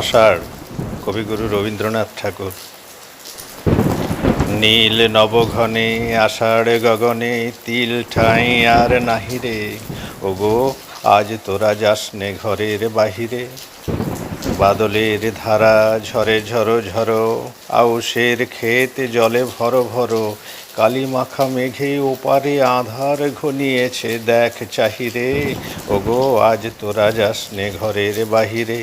আষাঢ় কবিগুরু রবীন্দ্রনাথ ঠাকুর। নীল নবঘনে আষাঢ় গগনে তিল ঠাঁই আর নাহিরে ওগো, আজ তোরা যাস নে ঘরের বাহিরে। বাদলের ধারা ঝরে ঝরো ঝরো, আউশের ক্ষেত জলে ভরো ভরো। কালী মাখা মেঘে ওপারে আধার ঘনিয়েছে, দেখ চাহিরে। ওগো, আজ তোরা যাস নে ঘরের বাহিরে।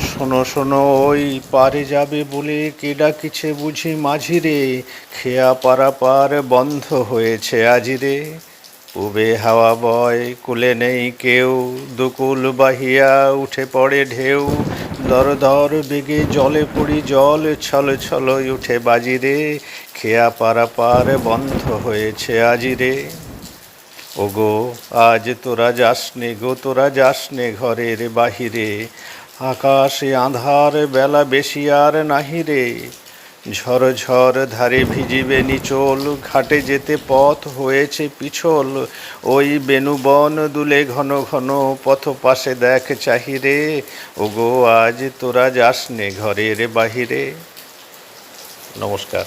শোনো শোনো, ওই পারে যাবে বলে কে ডাকিছে বুঝি মাঝিরে। খেয়া পারাপার বন্ধ হয়েছে আজিরে। উবে হাওয়া বয়, কুলে নেই কেউ। দুকুল বাহিয়া উঠে পড়ে ঢেউ। দর দর বেগে জলে পড়ি জল, ছল ছল উঠে বাজিরে। খেয়া পারাপার বন্ধ হয়েছে আজিরে। ওগো, আজ তোরা যাসনে গো, তোরা যাসনে ঘরের বাহিরে। আকাশে আধার বেলা বেশি আর নাহিরে ঝড় ঝড় ধারে ভিজিবে নিচল, ঘাটে যেতে পথ হয়েছে পিছল। ওই বেনুবন দুলে ঘন ঘন পথ পাশে দেখ চাহিরে ওগো, আজ তোরা যাসনে ঘরের বাহিরে। নমস্কার।